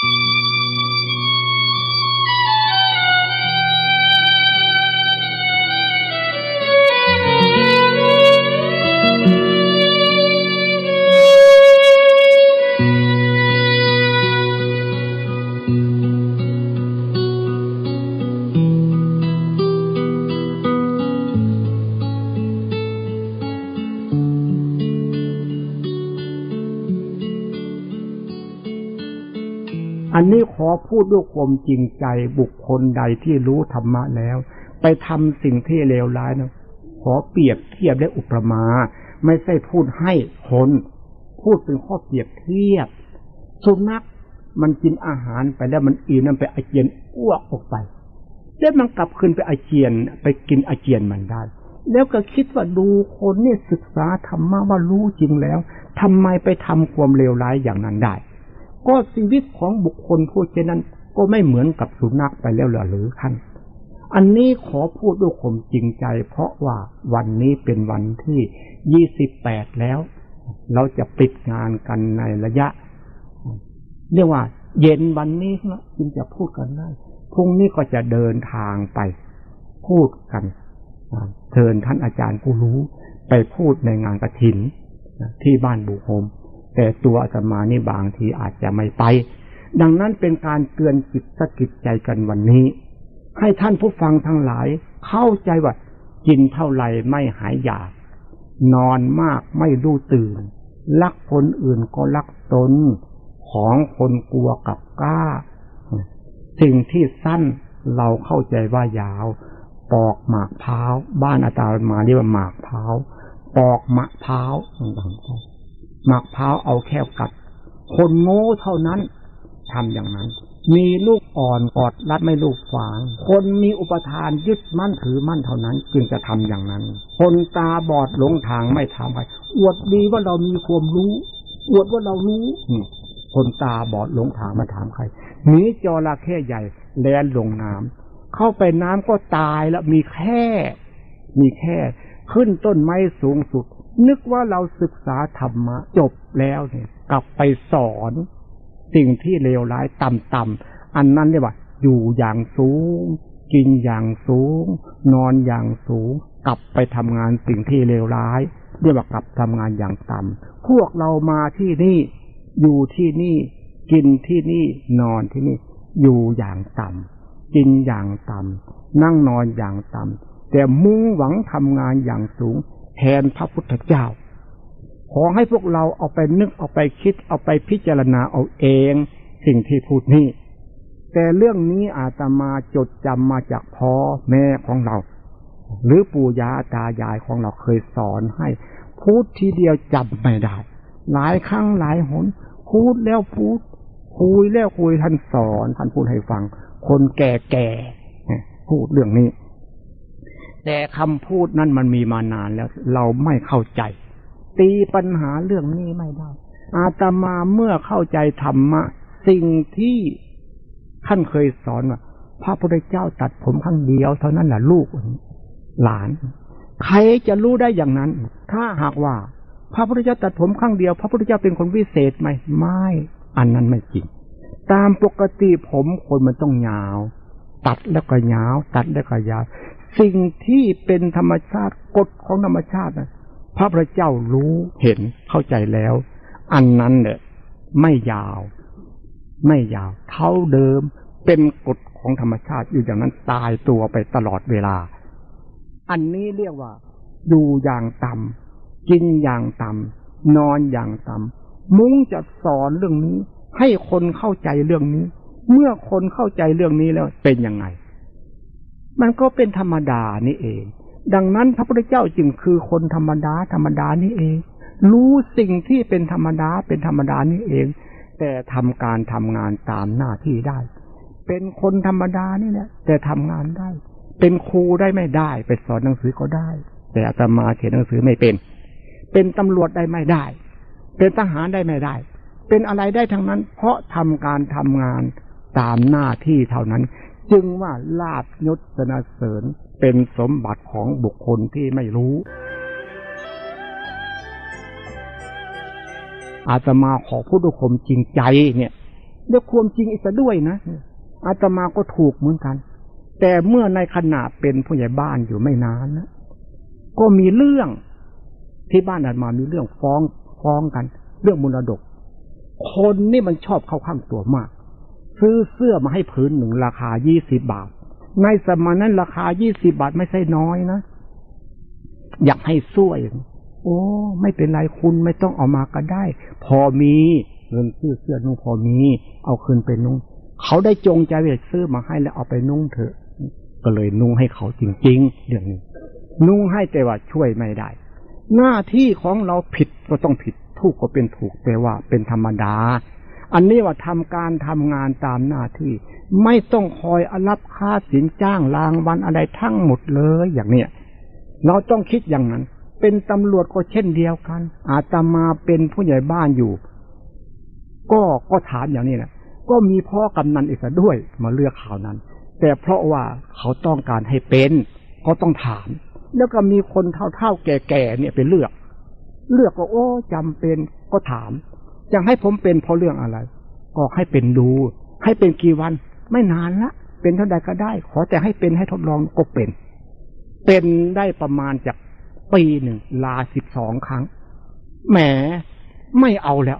Música อันนี้ขอพูดด้วยความจริงใจบุคคลใดที่รู้ธรรมะแล้ว ไปทำสิ่งที่เลวร้ายนะขอเปรียบเทียบได้อุปมา ไม่ใช่พูดให้คน พูดเป็นข้อเปรียบเทียบ สุนัขมันกินอาหารไปแล้วมันอิ่มนั่นไปอาเจียนอ้วกออกไป แล้วมันกลับคืนไปอาเจียนไปกินอาเจียนมันได้ แล้วก็คิดว่าดูคนนี่ศึกษาธรรมะว่ารู้จริงแล้วทำไมไปทำความเลวร้ายอย่างนั้นได้ ก็ชีวิตของบุคคลผู้เช่นนั้น ก็ไม่เหมือนกับสุนัขไปแล้วหรือท่านอันนี้ขอพูดด้วยความจริงใจ เพราะว่าวันนี้เป็นวันที่ยี่สิบแปดแล้ว เราจะปิดงานกันในระยะ เรียกว่า เย็นวันนี้นะจึงจะพูดกันได้พรุ่งนี้ก็จะเดินทางไป พูดกันเชิญท่านอาจารย์ผู้รู้ ไปพูดในงานกระถินที่บ้านบุโฮม แต่ตัวอาตมานี่บางทีอาจจะไม่ไป ดังนั้นเป็นการเตือนจิตสกิดใจกันวันนี้ ให้ท่านผู้ฟังทั้งหลาย เข้าใจว่ากินเท่าไหร่ไม่หายอยาก นอนมากไม่รู้ตื่น รักคนอื่นก็รักตน ของคนกลัวกับกล้า สิ่งที่สั้นเราเข้าใจว่ายาว ปอกหมากเท้า บ้านอาตามาเรียกว่าหมากเท้า ปอกมะพร้าวต่างๆ หมากเท้าเอาแค่กัด คนโง่เท่านั้นทำอย่างนั้น มีลูกอ่อนกอดรัดไม่ลูกฝาง คนมีอุปทานยึดมั่นถือมั่นเท่านั้น จึงจะทำอย่างนั้น คนตาบอดหลงทางไม่ทำไปอวดดีว่าเรามีความรู้ อวดว่าเรารู้คนตาบอดหลงทางมาถามใครมีจระเข้ใหญ่แล่นลงน้ำเข้าไปน้ำก็ตายแล้วมีแค่ มีแค่ ขึ้นต้นไม้สูงสุด นึกว่าเราศึกษาธรรมะจบแล้วเนี่ย กลับไปสอนสิ่งที่เลวร้ายต่ำๆอันนั้นเรียกว่า อยู่อย่างสูง กินอย่างสูง นอนอย่างสูง กลับไปทำงานสิ่งที่เลวร้ายเรียกว่ากลับทำงานอย่างต่ำพวกเรามาที่นี่อยู่ที่นี่ กินที่นี่นอนที่นี่ อยู่อย่างต่ำกินอย่างต่ำนั่งนอนอย่างต่ำแต่มุ่งหวังทำงานอย่างสูง แทนพระพุทธเจ้า ขอให้พวกเราเอาไปนึกเอาไปคิดเอาไปพิจารณาเอาเอง สิ่งที่พูดนี้ แต่เรื่องนี้อาตมาจดจำมาจากพ่อแม่ของเรา หรือปู่ย่าตายายของเราเคยสอนให้พูดทีเดียวจำไม่ได้ หลายครั้งหลายหน พูดแล้วพูด คุยแล้วคุยท่านสอนท่านพูดให้ฟัง คนแก่ๆพูดเรื่องนี้ แต่คำพูดนั้นมันมีมานานแล้ว เราไม่เข้าใจ ตีปัญหาเรื่องนี้ไม่ได้ อาตมาเมื่อเข้าใจธรรมะ สิ่งที่ท่านเคยสอนว่าพระพุทธเจ้าตัดผมข้างเดียวเท่านั้นแหละลูกหลาน ใครจะรู้ได้อย่างนั้น ถ้าหากว่า พระพุทธเจ้าตัดผมข้างเดียว พระพุทธเจ้าเป็นคนวิเศษไหมไม่อันนั้นไม่จริง ตามปกติผมคนมันต้องยาว ตัดแล้วก็ยาว ตัดแล้วก็ยาว สิ่งที่เป็นธรรมชาติกฎของธรรมชาตินะพระพุทธเจ้ารู้เห็นเข้าใจแล้ว อันนั้นเนี่ยไม่ยาว ไม่ยาวเท่าเดิมเป็นกฎของธรรมชาติอยู่อย่างนั้นตายตัวไปตลอดเวลา อันนี้เรียกว่าดูอย่างต่ำกินอย่างต่ำนอนอย่างต่ำมุ้งจะสอนเรื่องนี้ ให้คนเข้าใจเรื่องนี้ เมื่อคนเข้าใจเรื่องนี้แล้วเป็นยังไง มันก็เป็นธรรมดานี่เอง ดังนั้นพระพุทธเจ้าจึงคือคนธรรมดาธรรมดานี่เอง รู้สิ่งที่เป็นธรรมดาเป็นธรรมดานี่เอง แต่ทำการทำงานตามหน้าที่ได้ เป็นคนธรรมดานี่แหละแต่ทำงานได้ เป็นครูได้ไม่ได้ ไปสอนหนังสือก็ได้ แต่อาตมาเขียนหนังสือไม่เป็น เป็นตำรวจได้ไม่ได้ เป็นทหารได้ไม่ได้ เป็นอะไรได้ทั้งนั้น เพราะทำการทำงานตามหน้าที่เท่านั้น จึงว่าลาบยศสนาเสริญเป็นสมบัติของบุคคลที่ไม่รู้ อาตมาขอพูดด้วยความจริงใจเนี่ยด้วยความจริงอีกด้วยนะอาตมาก็ถูกเหมือนกัน แต่เมื่อในขณะเป็นผู้ใหญ่บ้านอยู่ไม่นานนะก็มีเรื่องที่บ้านอาตมามีเรื่องฟ้องฟ้องกัน เรื่องมรดก คนนี่มันชอบเข้าข้างตัวมาก ซื้อเสื้อมาให้ผืนหนึ่งราคายี่สิบบาท ในสมัยนั้นราคายี่สิบาทไม่ใช่น้อยนะอยากให้ช่วยโอ้ ไม่เป็นไรคุณไม่ต้องเอามาก็ได้ พอมีเงินซื้อเสื้อนุ่งพอมี เอาคืนไปนุ่งเขาได้จงใจเวทซื้อมาให้แล้วเอาไปนุ่งเถอะ ก็เลยนุ่งให้เขาจริงๆเรื่องนี้นุ่งให้แต่ว่าช่วยไม่ได้ หน้าที่ของเราผิดก็ต้องผิด ถูกก็เป็นถูกแต่ว่าเป็นธรรมดา อันนี้ว่าทำการทำงานตามหน้าที่ ไม่ต้องคอยอรับค่าสินจ้างรางวันอะไรทั้งหมดเลยอย่างเนี้ยเราต้องคิดอย่างนั้น เป็นตำรวจก็เช่นเดียวกัน อาตมาเป็นผู้ใหญ่บ้านอยู่ ก็ก็ถามอย่างนี้แหละก็มีพ่อกำนันอีกด้วย มาเลือกข่าวนั้น แต่เพราะว่าเขาต้องการให้เป็นก็ต้องถาม แล้วก็มีคนเท่าๆแก่ๆเนี่ยไปเลือก เลือกก็โอ้จำเป็นก็ถาม จะให้ผมเป็นเพราะเรื่องอะไร ก็ให้เป็นดู ให้เป็นกี่วัน ไม่นานละเป็นเท่าใดก็ได้ ขอแต่ให้เป็นให้ทดลองก็เป็น เป็นได้ประมาณจากปีหนึ่งลาสิบสองครั้ง แหมไม่เอาแล้ว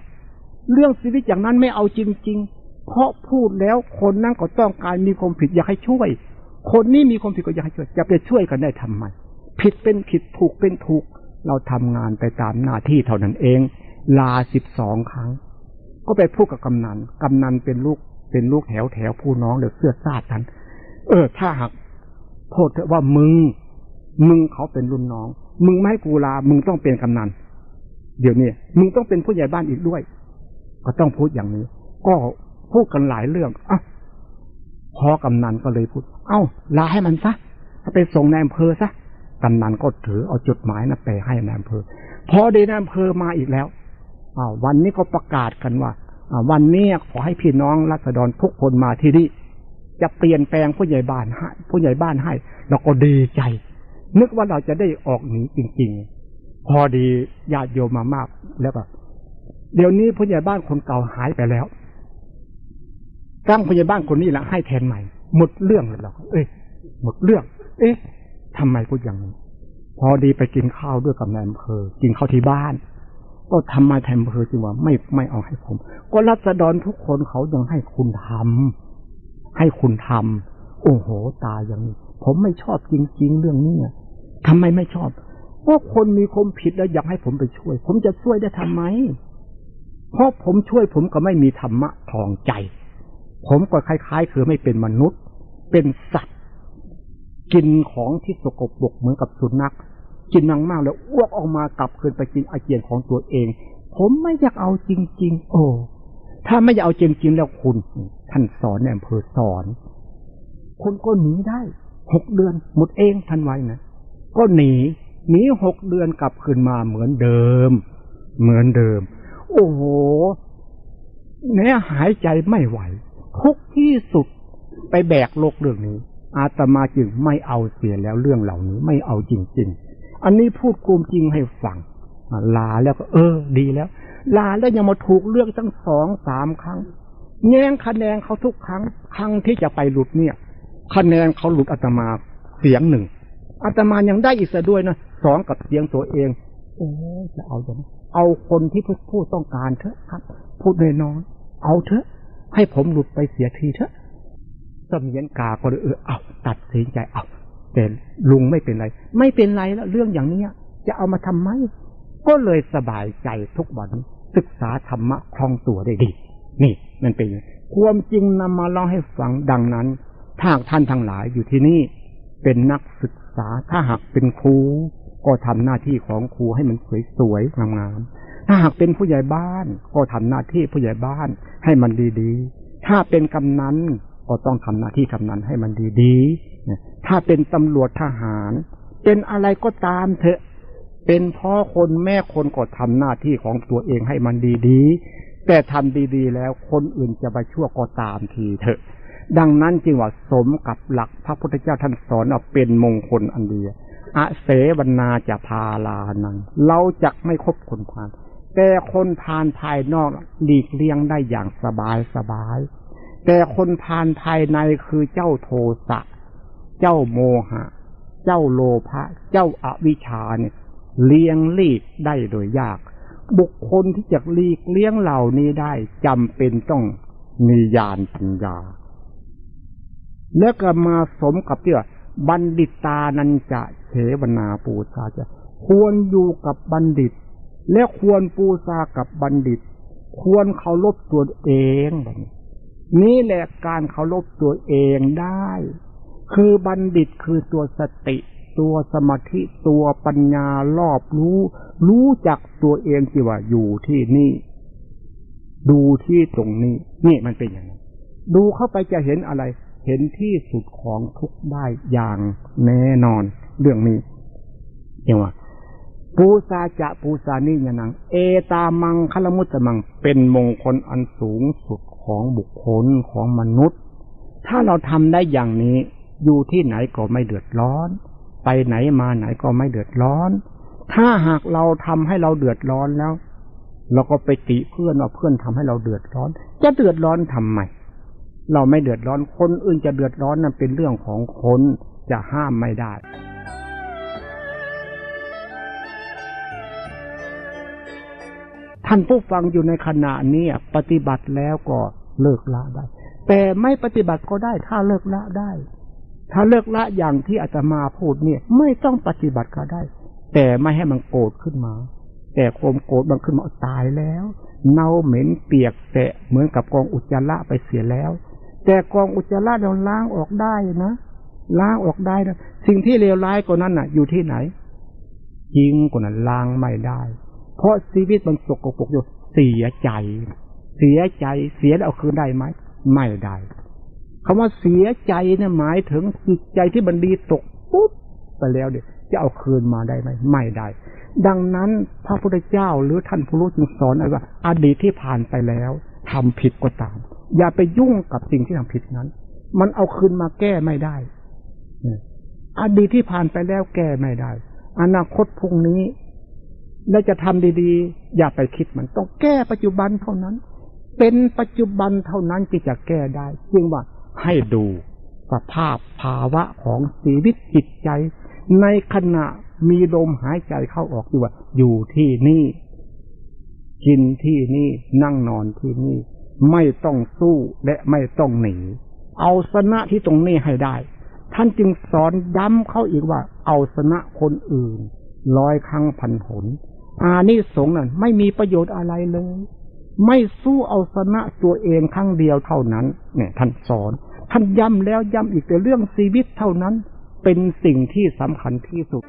เรื่องชีวิตอย่างนั้นไม่เอาจริง ๆ เพราะพูดแล้วคนนั่นก็ต้องการมีความผิดอยากให้ช่วย คนนี้มีความผิดก็อยากให้ช่วย จะไปช่วยกันได้ทำไมผิดเป็นผิดถูกเป็นถูก เราทำงานไปตามหน้าที่เท่านั้นเอง ลาสิบสองครั้ง ก็ไปพูดกับกำนัน กำนันเป็นลูกเป็นลูกแถวแถวผู้น้องเดี๋ยวเสื้อซาดกัน เออ ถ้าหากโทษเถอะว่ามึง มึงเขาเป็นรุ่นน้อง มึงไม่ให้กูลา มึงต้องเป็นกำนัน เดี๋ยวนี้มึงต้องเป็นผู้ใหญ่บ้านอีกด้วย ก็ต้องพูดอย่างนี้ ก็พูดกันหลายเรื่องอะพอกำนันก็เลยพูด เอ้า ลาให้มันซะไปส่งนายอำเภอซะกำนันก็ถือเอาจดหมายนะไปให้นายอำเภอ พอเดนายอำเภอมาอีกแล้ว วันนี้ก็ประกาศกันว่าวันนี้ขอให้พี่น้องรัษฎรทุกคนมาที่นี่จะเปลี่ยนแปลงผู้ใหญ่บ้านให้ผู้ใหญ่บ้านให้เราก็ดีใจ นึกว่าเราจะได้ออกหนีจริง ๆ พอดีญาติโยมมามากแล้วก็เดี๋ยวนี้ผู้ใหญ่บ้านคนเก่าหายไปแล้วตั้งผู้ใหญ่บ้านคนนี้ละให้แทนใหม่ หมดเรื่องเลยเราเอ้ยหมดเรื่อง เอ๊ะทำไมพูดอย่างนี้ พอดีไปกินข้าวด้วยกับนายอำเภอกินข้าวที่บ้าน ก็ทำมาแทนอำเภอจึงว่าไม่ไม่เอาให้ผม ก็รัศดรทุกคนเขายังให้คุณทำให้คุณทำโอ้โห ตาอย่างนี้ ผมไม่ชอบจริง ๆ เรื่องนี้ทำไมไม่ชอบเพราะคนมีความผิดแล้วอยากให้ผมไปช่วย ผมจะช่วยได้ทำไมเพราะผมช่วยผมก็ไม่มีธรรมะทองใจ ผมก็คล้ายๆ คือไม่เป็นมนุษย์ เป็นสัตว์ กินของที่สกปรกเหมือนกับสุนัข กินนังมากแล้วอ้วกออกมากลับคืนไปกินอาเจียนของตัวเอง ผมไม่อยากเอาจริง ๆ โอ้ถ้าไม่อยากเอาจริงๆแล้วคุณ ท่านสอนในอำเภอสอนคนก็หนีได้หกเดือนหมดเองท่านไว้นะก็หนีหนีหกเดือนกลับคืนมาเหมือนเดิม เหมือนเดิม โอ้โหแน่หายใจไม่ไหว ทุกที่สุดไปแบกโลกเรื่องนี้ อาตมาจึงไม่เอาเสียแล้วเรื่องเหล่านี้ไม่เอาจริง ๆ อันนี้พูดกลมจริงให้ฟังลาแล้วก็ เออ ดีแล้ว ลาแล้วยังมาถูกเลือกตั้งสองสามครั้ง แย่งคะแนนเขาทุกครั้ง ครั้งที่จะไปหลุดเนี่ย คะแนนเขาหลุดอาตมาเสียงหนึ่งอาตมายังได้อีกด้วยนะสองกับเสียงตัวเองโอ้จะเอาจะเอาคนที่พูดต้องการเถอะครับ พูดน้อยๆเอาเถอะ ให้ผมหลุดไปเสียทีเถอะสมียนกาก็เลยเออเอาตัดสินใจเอา แต่ลุงไม่เป็นไร ไม่เป็นไรแล้วเรื่องอย่างนี้จะเอามาทำไม ก็เลยสบายใจทุกวันศึกษาธรรมะคล่องตัวได้ดี นี่มันเป็นความจริงนำมาเล่าให้ฟังดังนั้นถ้าท่านทั้งหลายอยู่ที่นี่ เป็นนักศึกษาถ้าหากเป็นครู ก็ทำหน้าที่ของครูให้มันสวยๆงามๆถ้าหากเป็นผู้ใหญ่บ้าน ก็ทำหน้าที่ผู้ใหญ่บ้านให้มันดีๆ ถ้าเป็นกำนัน ก็ต้องทำหน้าที่กำนั้นให้มันดีๆถ้าเป็นตำรวจทหาร เป็นอะไรก็ตามเถอะ เป็นพ่อคนแม่คนก็ทำหน้าที่ของตัวเองให้มันดีๆ แต่ทำดีๆ แล้วคนอื่นจะไปชั่วก็ตามทีเถอะ ดังนั้นจึงว่าสมกับหลักพระพุทธเจ้าท่านสอนเอาเป็นมงคลอันเดียอเสวนาจะพาลานัง เราจะไม่คบคนพาลแต่แต่คนพานภายนอกหลีกเลี่ยงได้อย่างสบายสบาย แต่คนพานภายในคือเจ้าโทสะ เจ้าโมหะ เจ้าโลภะ เจ้าอาวิชชาเนี่ย เลี้ยงลีกได้โดยยาก บุคคลที่จะลีกเลี้ยงเหล่านี้ได้จำเป็นต้องมีญาณปัญญา แล้วก็มาสมกับที่ว่าบัณฑิตานันจะเฉวนาปูชาจะ ควรอยู่กับบัณฑิต และควรปูชากับบัณฑิต ควรเคารพตัวเองแบบนี้ นี่แหละการเคารพตัวเองได้ คือบัณฑิตคือตัวสติ ตัวสมาธิตัวปัญญารอบรู้ รู้จักตัวเองที่ว่าอยู่ที่นี่ ดูที่ตรงนี้ นี่มันเป็นอย่างนั้ดูเข้าไปจะเห็นอะไร เห็นที่สุดของทุกได้อย่างแน่นอน เรื่องนี้เรียกว่าปูซาจะปูซานี่ยนัง เอตามังคลมุตตมังเป็นมงคลอันสูงสุด ของบุคคลของมนุษย์ ถ้าเราทำได้อย่างนี้ อยู่ที่ไหนก็ไม่เดือดร้อน ไปไหนมาไหนก็ไม่เดือดร้อน ถ้าหากเราทำให้เราเดือดร้อนแล้ว เราก็ไปติเพื่อนว่าเพื่อนทำให้เราเดือดร้อน จะเดือดร้อนทำไมเราไม่เดือดร้อนคนอื่นจะเดือดร้อนนั้นเป็นเรื่องของคนจะห้ามไม่ได้ท่านผู้ฟังอยู่ในขณะนี้ปฏิบัติแล้วก็ เลิกละได้ แต่ไม่ปฏิบัติก็ได้ถ้าเลิกละได้ ถ้าเลิกละอย่างที่อาจจะมาพูดเนี่ย ไม่ต้องปฏิบัติก็ได้ แต่ไม่ให้มันโกรธขึ้นมา แต่ความโกรธมันขึ้นมาตายแล้วเน่าเหม็นเปียกแสะเหมือนกับกองอุจจาระไปเสียแล้ว แต่กองอุจจาระเราล้างออกได้นะล้างออกได้นะสิ่งที่เลวร้ายกว่านั้นน่ะ อยู่ที่ไหนจริงกว่านั้นล้างไม่ได้ เพราะชีวิตมันสกปรกอยู่เสียใจ เสียใจเสียแล้วเอาคืนได้ไหมไม่ได้คำว่าเสียใจเนี่ยหมายถึงจิตใจที่มันดีตกปุ๊บไปแล้วเดี๋ยวจะเอาคืนมาได้ไหมไม่ได้ ดังนั้นพระพุทธเจ้าหรือท่านผู้รู้จึงสอนว่าอดีตที่ผ่านไปแล้วทำผิดก็ตาม อย่าไปยุ่งกับสิ่งที่ทำผิดนั้น มันเอาคืนมาแก้ไม่ได้อดีตที่ผ่านไปแล้วแก้ไม่ได้ อนาคตพรุ่งนี้และจะทำดี ๆ อย่าไปคิดมันต้องแก้ปัจจุบันเท่านั้น เป็นปัจจุบันเท่านั้นที่จะแก้ได้จึงว่าให้ดูสภาพภาวะของชีวิตจิตใจ ในขณะมีลมหายใจเข้าออกอยู่ว่า อยู่ที่นี่ กินที่นี่นั่งนอนที่นี่ ไม่ต้องสู้และไม่ต้องหนี เอาชนะที่ตรงนี้ให้ได้ ท่านจึงสอนย้ำเข้าอีกว่า เอาชนะคนอื่น ร้อยครั้งพันหนอานิสงส์นั้นไม่มีประโยชน์อะไรเลย ไม่สู้เอาชนะตัวเองครั้งเดียวเท่านั้น เนี่ย ท่านสอน ท่านย้ำแล้วย้ำอีกแต่เรื่องชีวิตเท่านั้น เป็นสิ่งที่สำคัญที่สุด